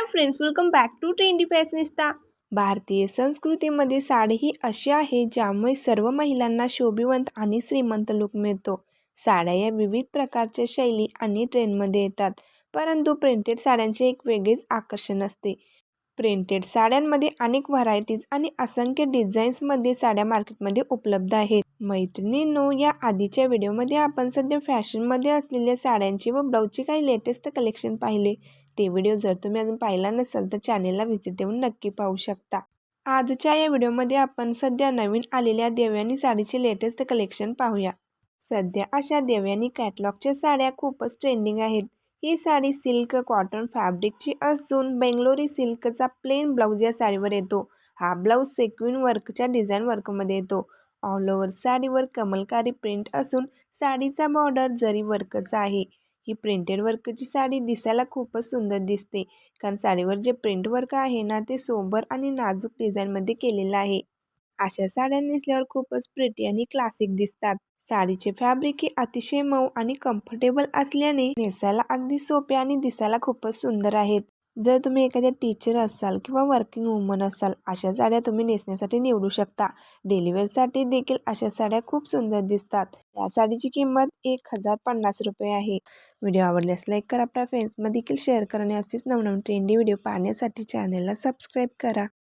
Hi friends welcome back to trendy fashionista भारतीय संस्कृतीमध्ये साडी ही अशी आहे ज्यामुळे सर्व महिलांना शोभिवंत आणि श्रीमंत लुक मिळतो. साड्या या विविध प्रकारच्या शैली आणि ट्रेंडमध्ये येतात परंतु प्रिंटेड साड्यांचे एक वेगळेच आकर्षण असते. प्रिंटेड साड्यांमध्ये अनेक व्हरायटीज आणि असंख्य डिझाईन्समध्ये साड्या मार्केटमध्ये उपलब्ध आहेत. मैत्रिणींनो या आधीच्या व्हिडिओमध्ये आपण सध्या फॅशनमध्ये असलेल्या साड्यांची व ब्लाऊजचे काही लेटेस्ट कलेक्शन पाहिले. ते व्हिडिओ जर तुम्ही अजून पाहिला नसाल तर चॅनेलला व्हिजिट देऊन नक्की पाहू शकता. आजच्या या व्हिडिओमध्ये आपण सध्या नवीन आलेल्या देवयानी साडीचे लेटेस्ट कलेक्शन पाहूया. सध्या अशा देवयानी कॅटलॉगच्या साड्या खूपच ट्रेंडिंग आहेत. ही साडी सिल्क कॉटन फॅब्रिकची असून बेंगलोरी सिल्कचा प्लेन ब्लाऊज या साडीवर येतो. हा ब्लाऊज सेक्विन वर्कच्या डिझाईन वर्कमध्ये येतो. ऑल ओव्हर साडीवर कमलकारी प्रिंट असून साडीचा बॉर्डर जरी वर्कचा आहे. ही प्रिंटेड वर्कची साडी दिसायला खूपच सुंदर दिसते. कारण साडीवर जे प्रिंट वर्क आहे ना ते सोबर आणि नाजूक डिझाईनमध्ये केलेलं आहे. अशा साड्या नेसल्यावर खूपच प्रिटी आणि क्लासिक दिसतात. साडीचे फॅब्रिक हे अतिशय मऊ आणि कम्फर्टेबल असल्याने नेसायला अगदी सोपे आणि दिसायला खूपच सुंदर आहेत. जर तुम्ही एखाद्या टीचर असाल किंवा वर्किंग वुमन असाल अशा साड्या तुम्ही नेसण्यासाठी निवडू शकता. डेलिवेअरसाठी देखील अशा साड्या खूप सुंदर दिसतात. या साडीची किंमत एक हजार पन्नास रुपये आहे. व्हिडिओ आवडल्यास लाईक करा. आपल्या फ्रेंड्समध्ये देखील शेअर करणे असेच नवनवीन ट्रेंडी व्हिडिओ पाहण्यासाठी चॅनलला सबस्क्राईब करा.